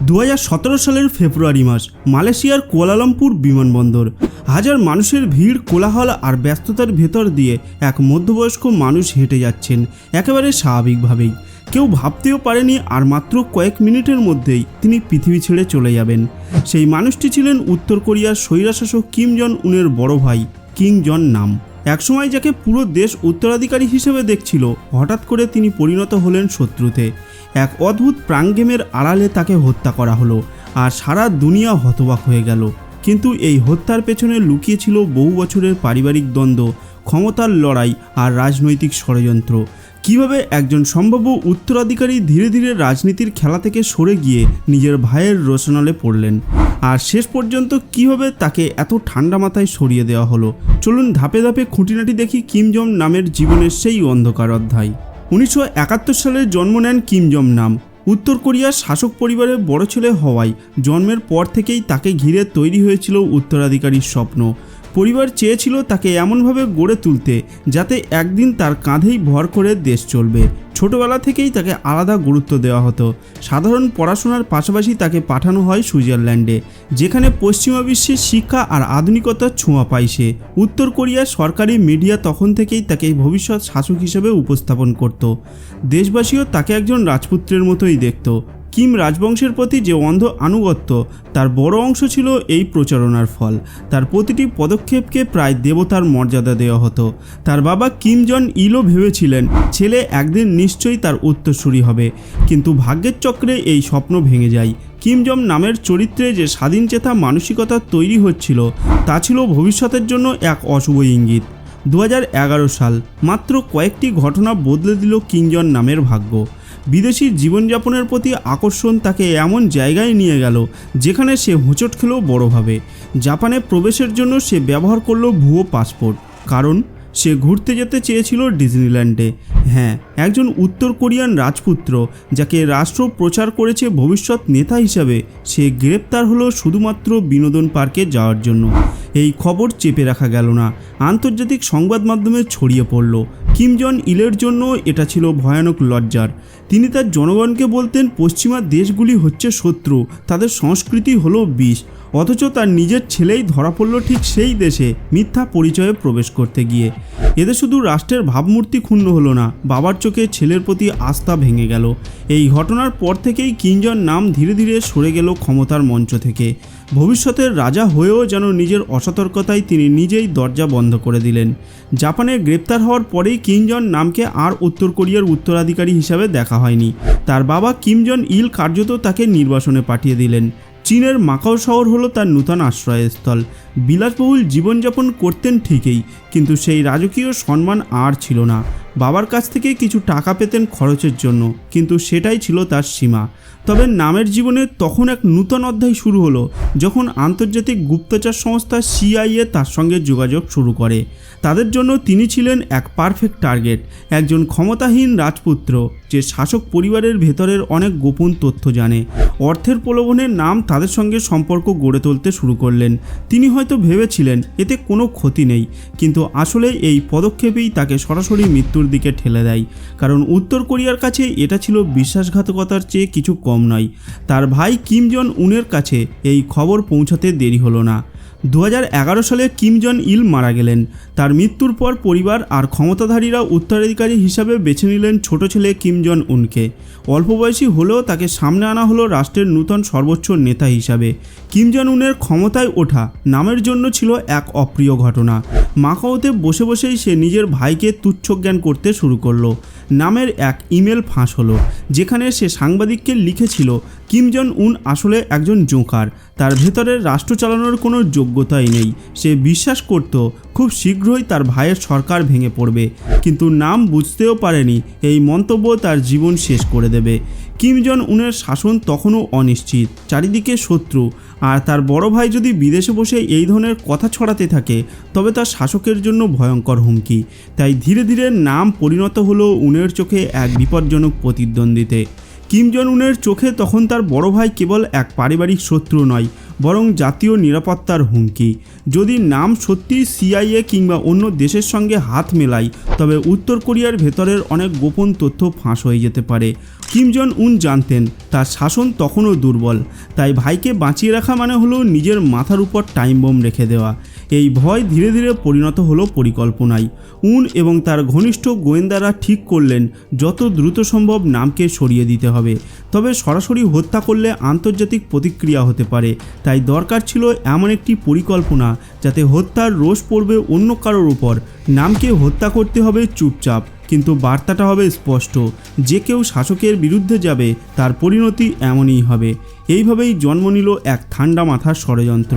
দু হাজার সতেরো সালের ফেব্রুয়ারি মাস, মালয়েশিয়ার কুয়ালালামপুর বিমানবন্দর। হাজার মানুষের ভিড়, কোলাহল আর ব্যস্ততার ভেতর দিয়ে এক মধ্যবয়স্ক মানুষ হেঁটে যাচ্ছেন, একেবারে স্বাভাবিকভাবেই। কেউ ভাবতেও পারেনি আর মাত্র কয়েক মিনিটের মধ্যেই তিনি পৃথিবী ছেড়ে চলে যাবেন। সেই মানুষটি ছিলেন উত্তর কোরিয়ার স্বৈরাশাসক কিম জন উনের বড় ভাই, কিং জন নাম। একসময় যাকে পুরো দেশ উত্তরাধিকারী হিসেবে দেখছিল, হঠাৎ করে তিনি পরিণত হলেন শত্রুতে। এক অদ্ভুত প্রাঙ্গেমের আড়ালে তাকে হত্যা করা হলো আর সারা দুনিয়া হতবাক হয়ে গেল। কিন্তু এই হত্যার পেছনে লুকিয়ে ছিল বহু বছরের পারিবারিক দ্বন্দ্ব, ক্ষমতার লড়াই আর রাজনৈতিক ষড়যন্ত্র। কীভাবে একজন সম্ভাব্য উত্তরাধিকারী ধীরে ধীরে রাজনীতির খেলা থেকে সরে গিয়ে নিজের ভাইয়ের রোশনালে পড়লেন? আর শেষ পর্যন্ত কীভাবে তাকে এত ঠান্ডা মাথায় সরিয়ে দেওয়া হলো? চলুন ধাপে ধাপে খুঁটিনাটি দেখি কিমজম নামের জীবনের সেই অন্ধকার অধ্যায়। উনিশশো একাত্তর সালে জন্ম নেন কিম জম নাম উত্তর কোরিয়ার শাসক পরিবারের বড় ছেলে হওয়ায় জন্মের পর থেকেই তাকে ঘিরে তৈরি হয়েছিল উত্তরাধিকারীর স্বপ্ন। পরিবার চেয়েছিল তাকে এমনভাবে গড়ে তুলতে যাতে একদিন তার কাঁধেই ভর করে দেশ চলবে। ছোটবেলা থেকেই তাকে আলাদা গুরুত্ব দেওয়া হতো। সাধারণ পড়াশোনার পাশাপাশি তাকে পাঠানো হয় সুইজারল্যান্ডে, যেখানে পশ্চিমা বিশ্বের শিক্ষা আর আধুনিকতার ছোঁয়া পায় সে। উত্তর কোরিয়ার সরকারি মিডিয়া তখন থেকেই তাকে ভবিষ্যৎ শাসক হিসেবে উপস্থাপন করত। দেশবাসীও তাকে একজন রাজপুত্রের মতোই দেখত। কিম রাজবংশের প্রতি যে অন্ধ আনুগত্য, তার বড় অংশ ছিল এই প্রচারণার ফল। তার প্রতিটি পদক্ষেপকে প্রায় দেবতার মর্যাদা দেওয়া হতো। তার বাবা কিম জন ভেবেছিলেন, ছেলে একদিন নিশ্চয়ই তার উত্তরসূরি হবে। কিন্তু ভাগ্যের চক্রে এই স্বপ্ন ভেঙে যায় কিম জম নামের চরিত্রে যে স্বাধীনচেতা মানসিকতা তৈরি হচ্ছিল, তা ছিল ভবিষ্যতের জন্য এক অশুভ ইঙ্গিত। দু হাজার এগারো সাল মাত্র কয়েকটি ঘটনা বদলে দিল কিংজন নামের ভাগ্য। বিদেশি জীবনযাপনের প্রতি আকর্ষণ তাকে এমন জায়গায় নিয়ে গেল, যেখানে সে হোঁচট খেল বড়োভাবে জাপানে প্রবেশের জন্য সে ব্যবহার করল ভুয়ো পাসপোর্ট, কারণ সে ঘুরতে যেতে চেয়েছিল ডিজনিল্যান্ডে। হ্যাঁ একজন উত্তর কোরিয়ান রাজপুত্র, যাকে রাষ্ট্র প্রচার করেছে ভবিষ্যৎ নেতা হিসাবে, সে গ্রেপ্তার হলো শুধুমাত্র বিনোদন পার্কে যাওয়ার জন্য। এই খবর চেপে রাখা গেল না, আন্তর্জাতিক সংবাদ মাধ্যমে ছড়িয়ে পড়ল কিম জন ইলের জন্য এটা ছিল ভয়ানক লজ্জার। তিনি তার জনগণকে বলতেন, পশ্চিমা দেশগুলি হচ্ছে শত্রু, তাদের সংস্কৃতি হলো বিষ, অথচ তার নিজের ছেলেই ধরা পড়ল ঠিক সেই দেশে, মিথ্যা পরিচয়ে প্রবেশ করতে গিয়ে। এতে শুধু রাষ্ট্রের ভাবমূর্তি ক্ষুণ্ণ হলো না, বাবার চোখে ছেলের প্রতি আস্থা ভেঙে গেল। এই ঘটনার পর থেকেই কিঞ্জন নাম ধীরে ধীরে সরে গেল ক্ষমতার মঞ্চ থেকে। ভবিষ্যতের রাজা হয়েও যেন নিজের অসতর্কতায় তিনি নিজেই দরজা বন্ধ করে দিলেন। জাপানে গ্রেপ্তার হওয়ার পরেই কিমজন নামকে আর উত্তর কোরিয়ার উত্তরাধিকারী হিসাবে দেখা হয়নি। তার বাবা কিমজন ইল কার্যত তাকে নির্বাসনে পাঠিয়ে দিলেন। চীনের মাকাও শহর হলো তার নূতন আশ্রয়স্থল। বিলাসবহুল জীবনযাপন করতেন ঠিকই, কিন্তু সেই রাজকীয় সম্মান আর ছিল না। বাবার কাছ থেকে কিছু টাকা পেতেন খরচের জন্য, কিন্তু সেটাই ছিল তার সীমা। তবে নামের জীবনে তখন এক নূতন অধ্যায় শুরু হলো, যখন আন্তর্জাতিক গুপ্তচর সংস্থা সিআইএ তার সঙ্গে যোগাযোগ শুরু করে। তাদের জন্য তিনি ছিলেন এক পারফেক্ট টার্গেট, একজন ক্ষমতাহীন রাজপুত্র, যে শাসক পরিবারের ভেতরের অনেক গোপন তথ্য জানে। অর্থের প্রলোভনের নাম তাদের সঙ্গে সম্পর্ক গড়ে তুলতে শুরু করলেন। তিনি হয়তো ভেবেছিলেন, এতে কোনো ক্ষতি নেই। কিন্তু আসলে এই পদক্ষেপেই তাকে সরাসরি মৃত্যুর দিকে ঠেলে দেয়। কারণ উত্তর কোরিয়ার কাছে এটা ছিল বিশ্বাসঘাতকতার চেয়ে কিছু কম নয়। তার ভাই কিম জন উনের কাছে এই খবর পৌঁছাতে দেরি হলো না। দু হাজার এগারো সালে কিম জন ইল মারা গেলেন। তার মৃত্যুর পর পরিবার আর ক্ষমতাধারীরা উত্তরাধিকারী হিসাবে বেছে নিলেন ছোট ছেলে কিম জন উনকে। অল্প বয়সী হলেও তাকে সামনে আনা হলো রাষ্ট্রের নূতন সর্বোচ্চ নেতা হিসাবে। কিম জন উনের ক্ষমতায় ওঠা নামের জন্য ছিল এক অপ্রিয় ঘটনা। মাকাওতে বসে বসেই সে নিজের ভাইকে তুচ্ছ জ্ঞান করতে শুরু করল। নামের এক ইমেল ফাঁস হলো, যেখানে সে সাংবাদিককে লিখেছিল কিম জন উন আসলে একজন জোকার। তার ভেতরের রাষ্ট্র চালানোর কোনো যোগ্যতাই নেই। সে বিশ্বাস করত, খুব শীঘ্রই তার ভাইয়ের সরকার ভেঙে পড়বে। কিন্তু নাম বুঝতেও পারেনি, এই মন্তব্য তার জীবন শেষ করে দেবে। কিম জন উনের শাসন তখনও অনিশ্চিত, চারিদিকে শত্রু। আর তার বড় ভাই যদি বিদেশে বসে এই ধরনের কথা ছড়াতে থাকে, তবে তার শাসকের জন্য ভয়ঙ্কর হুমকি। তাই ধীরে ধীরে নাম পরিণত হলো উনের চোখে এক বিপজ্জনক প্রতিদ্বন্দ্বিতে। কিম জন উনের চোখে তখন তার বড় ভাই কেবল এক পারিবারিক শত্রু নয় বরং জাতীয় নিরাপত্তার হুমকি। যদি নাম সত্যি সিআইএ কিংবা অন্য দেশের সঙ্গে হাত মেলায় তবে উত্তর কোরিয়ার ভেতরের অনেক গোপন তথ্য ফাঁস হয়ে যেতে পারে। কিম জন উন জানতেন, তার শাসন তখনও দুর্বল, তাই ভাইকে বাঁচিয়ে রাখা মানে হলো নিজের মাথার উপর টাইম বোম রেখে দেওয়া। এই ভয় ধীরে ধীরে পরিণত হলো পরিকল্পনায়। উন এবং তার ঘনিষ্ঠ গোয়েন্দারা ঠিক করলেন, যত দ্রুত সম্ভব নামকে সরিয়ে দিতে হবে। তবে সরাসরি হত্যা করলে আন্তর্জাতিক প্রতিক্রিয়া হতে পারে তাই দরকার ছিল এমন একটি পরিকল্পনা যাতে হত্যার রোষ পড়বে অন্য কারোর উপর। নামকে হত্যা করতে হবে চুপচাপ, কিন্তু বার্তাটা হবে স্পষ্ট। যে কেউ শাসকের বিরুদ্ধে যাবে, তার পরিণতি এমনই হবে। এইভাবেই জন্ম নিল এক ঠান্ডা মাথার ষড়যন্ত্র,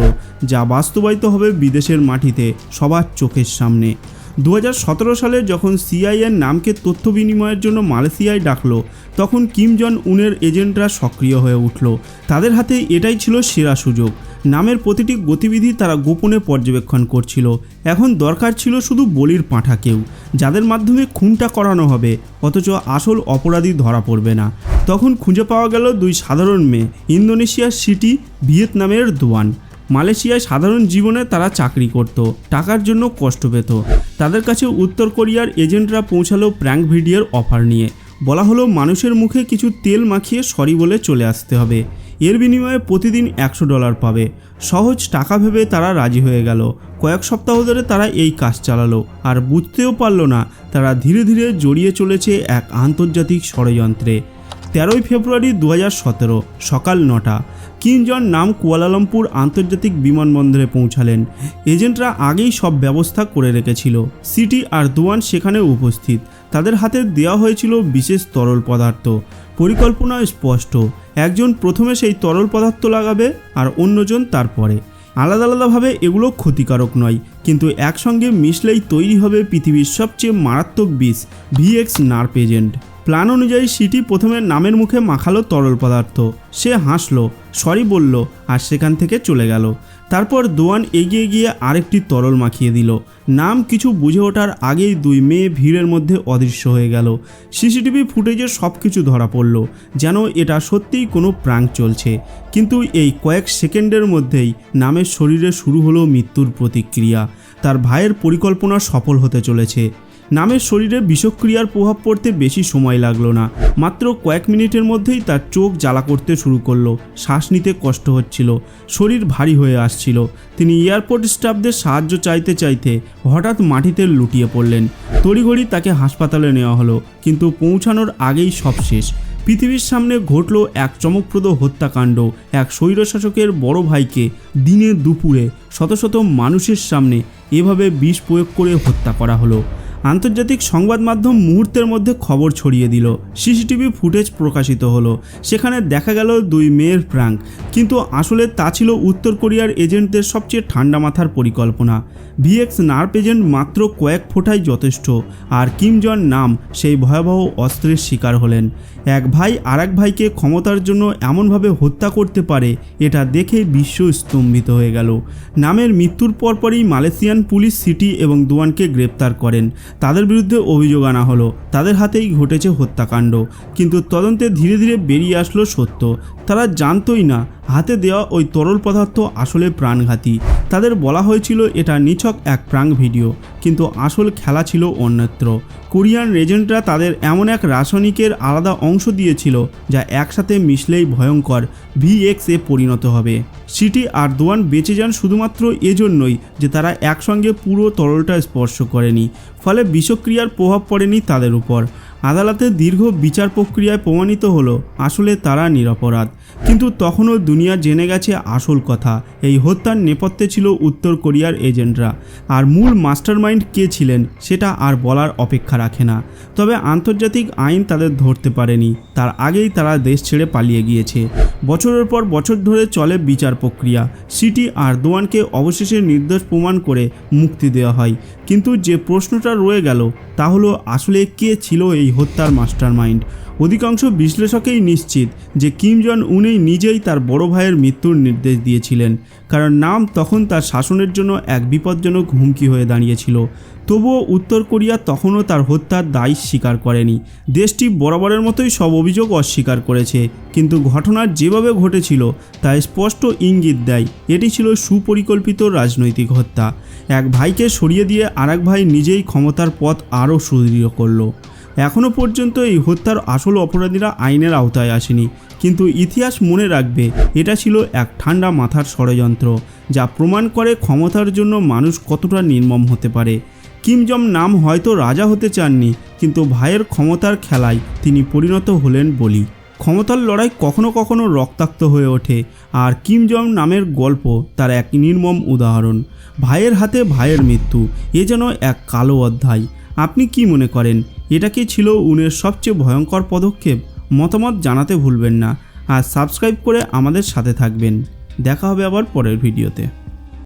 যা বাস্তবায়িত হবে বিদেশের মাটিতে, সবার চোখের সামনে। দু হাজার সতেরো সালে যখন সিআইএর নামকে তথ্য বিনিময়ের জন্য মালয়েশিয়ায় ডাকলো, তখন কিম জন উনের এজেন্টরা সক্রিয় হয়ে উঠল। তাদের হাতে এটাই ছিল সেরা সুযোগ। নামের প্রতিটি গতিবিধি তারা গোপনে পর্যবেক্ষণ করছিল। এখন দরকার ছিল শুধু বলির পাঁঠা কেউ যাদের মাধ্যমে খুনটা করানো হবে, অথচ আসল অপরাধী ধরা পড়বে না। তখন খুঁজে পাওয়া গেল দুই সাধারণ মেয়ে, ইন্দোনেশিয়ার সিটি ভিয়েতনামের দোয়ান। মালয়েশিয়ায় সাধারণ জীবনে তারা চাকরি করত, টাকার জন্য কষ্ট পেত। তাদের কাছে উত্তর কোরিয়ার এজেন্টরা পৌঁছালো প্র্যাঙ্ক ভিডিওর অফার নিয়ে। বলা হলো, মানুষের মুখে কিছু তেল মাখিয়ে সরি বলে চলে আসতে হবে। এর বিনিময়ে প্রতিদিন একশো ডলার পাবে। সহজ টাকা ভেবে তারা রাজি হয়ে গেল। কয়েক সপ্তাহ ধরে তারা এই কাজ চালালো। আর বুঝতেও পারল না, তারা ধীরে ধীরে জড়িয়ে চলেছে এক আন্তর্জাতিক ষড়যন্ত্রে। তেরোই ফেব্রুয়ারি দু সকাল নটা। কিনজন নাম কুয়ালালামপুর আন্তর্জাতিক বিমানবন্দরে পৌঁছালেন। এজেন্টরা আগেই সব ব্যবস্থা করে রেখেছিল। সিটি আর দোয়ান সেখানে উপস্থিত। তাদের হাতে দেওয়া হয়েছিল বিশেষ তরল পদার্থ। পরিকল্পনা স্পষ্ট। একজন প্রথমে সেই তরল পদার্থ লাগাবে আর অন্যজন তারপরে। আলাদা আলাদাভাবে এগুলো ক্ষতিকারক নয়, কিন্তু একসঙ্গে মিশলেই তৈরি হবে পৃথিবীর সবচেয়ে মারাত্মক বিষ, ভিএক্স নার্প এজেন্ট। প্ল্যান অনুযায়ী সিটি প্রথমে নামের মুখে মাখালো তরল পদার্থ। সে হাসলো, সরি বলল, আর সেখান থেকে চলে গেল। তারপর দোয়ান এগিয়ে গিয়ে আরেকটি তরল মাখিয়ে দিল। নাম কিছু বুঝে ওঠার আগেই দুই মেয়ে ভিড়ের মধ্যে অদৃশ্য হয়ে গেল। সিসিটিভি ফুটেজে সব কিছু ধরা পড়ল, যেন এটা সত্যিই কোনো প্রাঙ্ক চলছে। কিন্তু এই কয়েক সেকেন্ডের মধ্যেই নামের শরীরে শুরু হলো মৃত্যুর প্রতিক্রিয়া। তার ভাইয়ের পরিকল্পনা সফল হতে চলেছে। নামের শরীরে বিষক্রিয়ার প্রভাব পড়তে বেশি সময় লাগল না। মাত্র কয়েক মিনিটের মধ্যেই তার চোখ জ্বালা করতে শুরু করল। শ্বাস নিতে কষ্ট হচ্ছিল। শরীর ভারী হয়ে আসছিল। তিনি এয়ারপোর্ট স্টাফদের সাহায্য চাইতে চাইতে হঠাৎ মাটিতে লুটিয়ে পড়লেন। তড়িঘড়ি তাকে হাসপাতালে নেওয়া হলো, কিন্তু পৌঁছানোর আগেই সব শেষ। পৃথিবীর সামনে ঘটল এক চমকপ্রদ হত্যাকাণ্ড। এক স্বৈরশাসকের বড় ভাইকে দিনে দুপুরে শত শত মানুষের সামনে এভাবে বিষ প্রয়োগ করে হত্যা করা হলো। আন্তর্জাতিক সংবাদ মাধ্যম মুহূর্তের মধ্যে খবর ছড়িয়ে দিল। সিসিটিভি ফুটেজ প্রকাশিত হলো। সেখানে দেখা গেল দুই মেয়ের প্রাঙ্ক কিন্তু আসলে তা ছিল উত্তর কোরিয়ার এজেন্টদের সবচেয়ে ঠান্ডা মাথার পরিকল্পনা। ভিএক্স নার্প এজেন্ট মাত্র কয়েক ফোঁটাই যথেষ্ট, আর কিম জন নাম সেই ভয়াবহ অস্ত্রের শিকার হলেন। এক ভাই আর এক ভাইকে ক্ষমতার জন্য এমনভাবে হত্যা করতে পারে, এটা দেখে বিশ্ব স্তম্ভিত হয়ে গেল। নামের মৃত্যুর পরপরই মালয়েশিয়ান পুলিশ সিটি এবং দোয়ানকে গ্রেপ্তার করেন। তাদের বিরুদ্ধে অভিযোগ আনা হলো, তাদের হাতেই ঘটেছে হত্যাকাণ্ড। কিন্তু তদন্তে ধীরে ধীরে বেরিয়ে আসলো সত্য। তারা জানতই না, হাতে দেওয়া ওই তরল পদার্থ আসলে প্রাণঘাতী। তাদের বলা হয়েছিল এটা নিছক এক প্রাঙ্ক ভিডিও, কিন্তু আসল খেলা ছিল অন্যত্র। কোরিয়ান রেজেন্টরা তাদের এমন এক রাসায়নিকের আলাদা অংশ দিয়েছিল, যা একসাথে মিশলেই ভয়ঙ্কর ভিএক্স এ পরিণত হবে। সিটি আর দোয়ান বেঁচে যান শুধুমাত্র এজন্যই যে তারা একসঙ্গে পুরো তরলটা স্পর্শ করেনি, ফলে বিষক্রিয়ার প্রভাব পড়েনি তাদের উপর। আদালতে দীর্ঘ বিচার প্রক্রিয়ায় প্রমাণিত হলো, আসলে তারা নিরপরাধ। কিন্তু তখনও দুনিয়া জেনে গেছে আসল কথা, এই হত্যার নেপথ্যে ছিল উত্তর কোরিয়ার এজেন্টরা। আর মূল মাস্টারমাইন্ড কে ছিলেন, সেটা আর বলার অপেক্ষা রাখে না। তবে আন্তর্জাতিক আইন তাদের ধরতে পারেনি, তার আগেই তারা দেশ ছেড়ে পালিয়ে গিয়েছে। বছরের পর বছর ধরে চলে বিচার প্রক্রিয়া। সিটি আর দোয়ানকে অবশেষে নির্দোষ প্রমাণ করে মুক্তি দেওয়া হয়। কিন্তু যে প্রশ্নটা রয়ে গেল, তা হলো, আসলে কে ছিল এই হত্যার মাস্টারমাইন্ড। অধিকাংশ বিশ্লেষকেই নিশ্চিত যে কিম জন উনেই নিজেই তার বড় ভাইয়ের মৃত্যুর নির্দেশ দিয়েছিলেন, কারণ নাম তখন তার শাসনের জন্য এক বিপজ্জনক হুমকি হয়ে দাঁড়িয়েছিল। তবুও উত্তর কোরিয়া তখনও তার হত্যার দায় স্বীকার করেনি। দেশটি বরাবরের মতোই সব অভিযোগ অস্বীকার করেছে, কিন্তু ঘটনা যেভাবে ঘটেছিল তা স্পষ্ট ইঙ্গিত দেয়। এটি ছিল সুপরিকল্পিত রাজনৈতিক হত্যা। এক ভাইকে সরিয়ে দিয়ে আরেক ভাই নিজেই ক্ষমতার পথ আরও সুদৃঢ় করল। এখনও পর্যন্ত এই হত্যার আসল অপরাধীরা আইনের আওতায় আসেনি। কিন্তু ইতিহাস মনে রাখবে, এটা ছিল এক ঠান্ডা মাথার ষড়যন্ত্র, যা প্রমাণ করে ক্ষমতার জন্য মানুষ কতটা নির্মম হতে পারে। কিম জম নাম হয়তো রাজা হতে চাননি, কিন্তু ভাইয়ের ক্ষমতার খেলায় তিনি পরিণত হলেন বলি। ক্ষমতার লড়াই কখনো কখনো রক্তাক্ত হয়ে ওঠে, আর কিম জং নামের গল্প তার এক নির্মম উদাহরণ। ভাইয়ের হাতে ভাইয়ের মৃত্যু, এ যেন এক কালো অধ্যায়। আপনি কি মনে করেন এটা কি ছিল উনের সবচেয়ে ভয়ঙ্কর পদক্ষেপ? মতামত জানাতে ভুলবেন না। আর সাবস্ক্রাইব করে আমাদের সাথে থাকবেন। দেখা হবে আবার পরের ভিডিওতে।